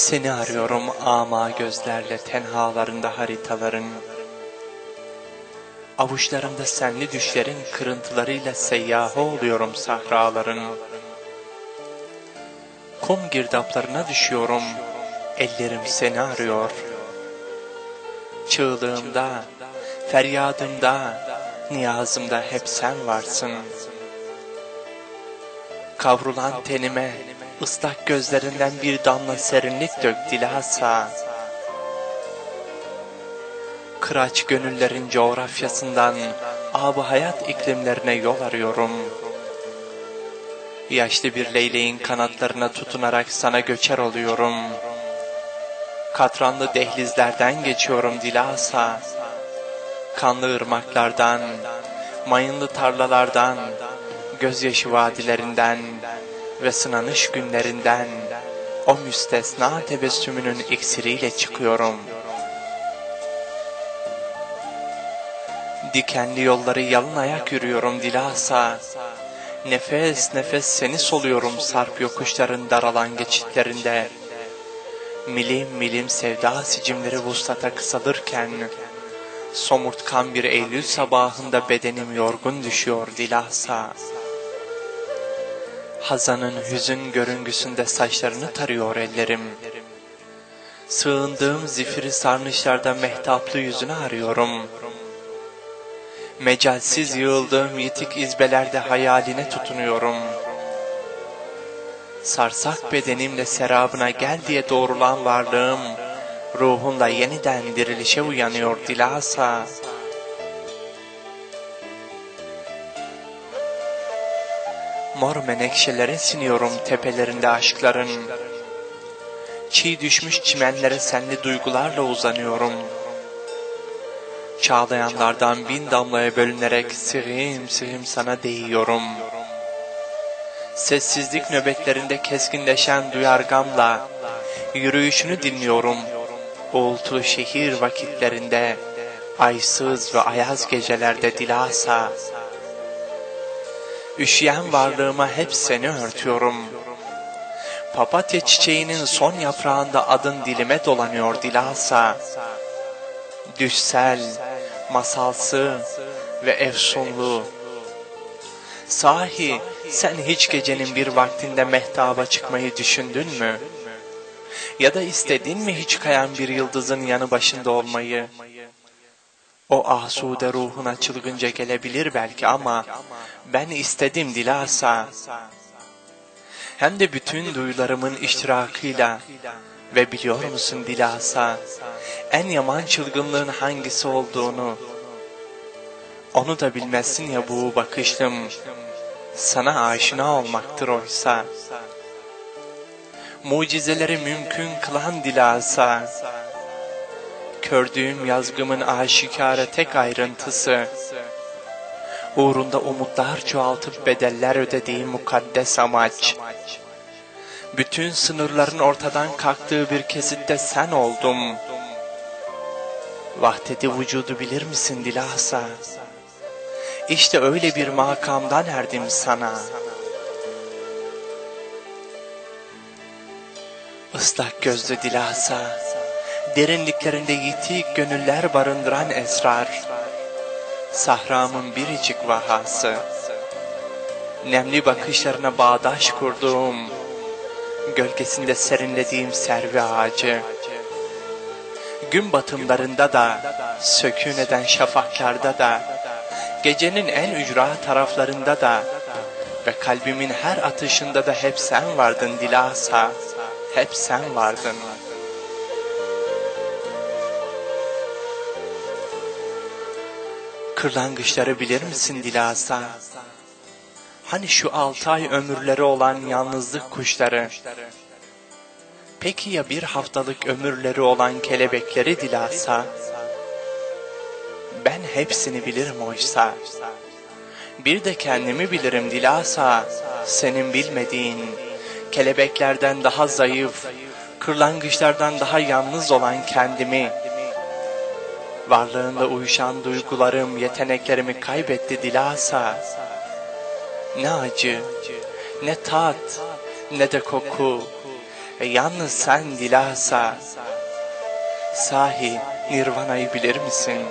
Seni arıyorum ama gözlerle tenhalarında haritaların. Avuçlarımda senli düşlerin kırıntılarıyla seyyahı oluyorum sahraların. Kum girdaplarına düşüyorum, ellerim seni arıyor. Çığlığımda, feryadımda, niyazımda hep sen varsın. Kavrulan tenime, ıslak gözlerinden bir damla serinlik dök dilhasa. Kıraç gönüllerin coğrafyasından ab hayat iklimlerine yol arıyorum. Yaşlı bir leyleğin kanatlarına tutunarak sana göçer oluyorum. Katranlı dehlizlerden geçiyorum dilhasa. Kanlı ırmaklardan, mayınlı tarlalardan, gözyaşı vadilerinden ve sınanış günlerinden o müstesna tebessümünün iksiriyle çıkıyorum. Dikenli yolları yalın ayak yürüyorum dilasa. Nefes nefes seni soluyorum sarp yokuşların daralan geçitlerinde. Milim milim sevda sicimleri vuslata kısalırken, somurtkan bir Eylül sabahında bedenim yorgun düşüyor dilasa. Hazanın hüzün görüngüsünde saçlarını tarıyor ellerim. Sığındığım zifiri sarnıçlarda mehtaplı yüzünü arıyorum. Mecalsiz yığıldığım yitik izbelerde hayaline tutunuyorum. Sarsak bedenimle serabına gel diye doğrulan varlığım, ruhumla yeniden dirilişe uyanıyor dilasa. Mor menekşelere siniyorum tepelerinde aşkların. Çiğ düşmüş çimenlere senli duygularla uzanıyorum. Çağlayanlardan bin damlaya bölünerek sığım sığım sana değiyorum. Sessizlik nöbetlerinde keskinleşen duyargamla yürüyüşünü dinliyorum. Uğultulu şehir vakitlerinde, aysız ve ayaz gecelerde dilasa. Üşüyen varlığıma hep seni örtüyorum. Papatya çiçeğinin son yaprağında adın dilime dolanıyor dilasa. Düşsel, masalsı ve efsunlu. Sahi sen hiç gecenin bir vaktinde mehtaba çıkmayı düşündün mü? Ya da istedin mi hiç kayan bir yıldızın yanı başında olmayı? O asude ruhuna çılgınca gelebilir belki ama ben istedim dilasa. Hem de bütün duyularımın iştirakıyla ve biliyor musun dilasa en yaman çılgınlığın hangisi olduğunu onu da bilmezsin ya bu bakışlım sana aşina olmaktır oysa. Mucizeleri mümkün kılan dilasa kördüğüm yazgımın aşikare tek ayrıntısı, uğrunda umutlar çoğaltıp bedeller ödediğim mukaddes amaç, bütün sınırların ortadan kalktığı bir kesitte sen oldum. Vahdeti vücudu bilir misin dilasa? İşte öyle bir makamdan erdim sana. Islak gözlü dilasa, derinliklerinde yitik gönüller barındıran esrar, sahramın biricik vahası, nemli bakışlarına bağdaş kurduğum, gölgesinde serinlediğim servi ağacı, gün batımlarında da, sökün eden şafaklarda da, gecenin en ücra taraflarında da ve kalbimin her atışında da hep sen vardın dilasa, hep sen vardın. Kırlangıçları bilir misin dilasa? Hani şu altı ay ömürleri olan yalnızlık kuşları? Peki ya bir haftalık ömürleri olan kelebekleri dilasa? Ben hepsini bilirim oysa. Bir de kendimi bilirim dilasa, senin bilmediğin, kelebeklerden daha zayıf, kırlangıçlardan daha yalnız olan kendimi, varlığında uyuşan duygularım, yeteneklerimi kaybetti dilasa. Ne acı, ne tat, ne de koku, ve yalnız sen dilasa. Sahi nirvanayı bilir misin?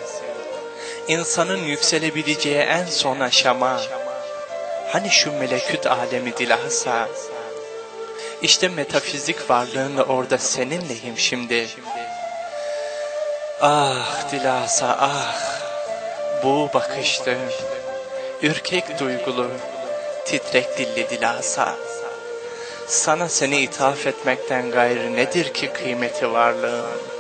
İnsanın yükselebileceği en son aşama. Hani şu meleküt alemi dilasa. İşte metafizik varlığınla orada seninleyim şimdi. Ah dilasa ah. Bu bakıştı. Ürkek duygulu. Titrek dilli dilasa. Sana seni ithaf etmekten gayrı nedir ki kıymeti varlığın?